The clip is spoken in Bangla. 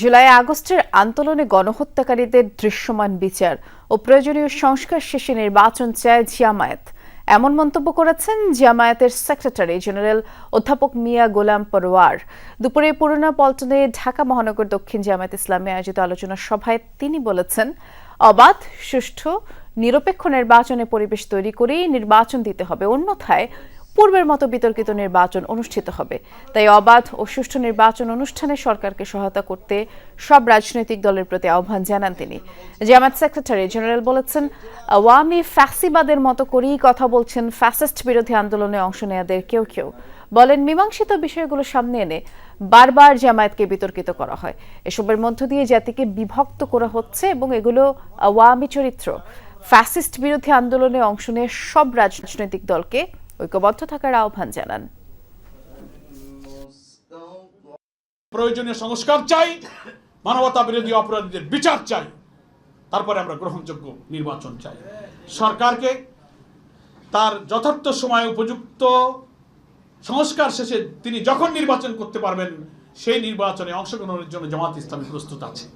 জুলাই আগস্টের আন্দোলনে গণহত্যাকারীদের দৃশ্যমান বিচার ও প্রয়োজনীয় সংস্কার শেষে নির্বাচন চায় জামায়াত। এমন মন্তব্য করেছেন জামায়াতের সেক্রেটারি জেনারেল অধ্যাপক মিয়া গোলাম পরোয়ার। দুপুরে পুরোনা পল্টনে ঢাকা মহানগর দক্ষিণ জামায়াত ইসলামে আয়োজিত আলোচনা সভায় তিনি বলেছেন, অবাধ, সুষ্ঠু, নিরপেক্ষ নির্বাচনে পরিবেশ তৈরি করেই নির্বাচন দিতে হবে। অন্যথায় পূর্বের মতো বিতর্কিত নির্বাচন অনুষ্ঠিত হবে। তাই অবাধ ও সুষ্ঠু নির্বাচন অনুষ্ঠানে সরকারকে সহায়তা করতে সব রাজনৈতিক দলের প্রতি আহ্বান জানান তিনি। জামাত সেক্রেটারি জেনারেল বলেছেন, আওয়ামী ফ্যাসিবাদের মতো করেই কথা বলছেন ফ্যাসিস্ট বিরোধী আন্দোলনে অংশ নেয়াদের কেউ কেউ। বলেন, মীমাংসিত বিষয়গুলো সামনে এনে বারবার জামায়াতকে বিতর্কিত করা হয়। এসবের মধ্য দিয়ে জাতিকে বিভক্ত করা হচ্ছে এবং এগুলো আওয়ামী চরিত্র। ফ্যাসিস্ট বিরোধী আন্দোলনে অংশ নিয়ে সব রাজনৈতিক দলকে ঐক্যবদ্ধ থাকার আহ্বান জানান। প্রয়োজনীয় সংস্কার চাই, মানবতা বিরোধী অপরাধীদের বিচার চাই, তারপরে আমরা গ্রহণযোগ্য নির্বাচন চাই। সরকারকে তার যথার্থ সময় উপযুক্ত সংস্কার শেষে তিনি যখন নির্বাচন করতে পারবেন, সেই নির্বাচনে অংশগ্রহণের জন্য জামাত ইসলামী প্রস্তুত আছে।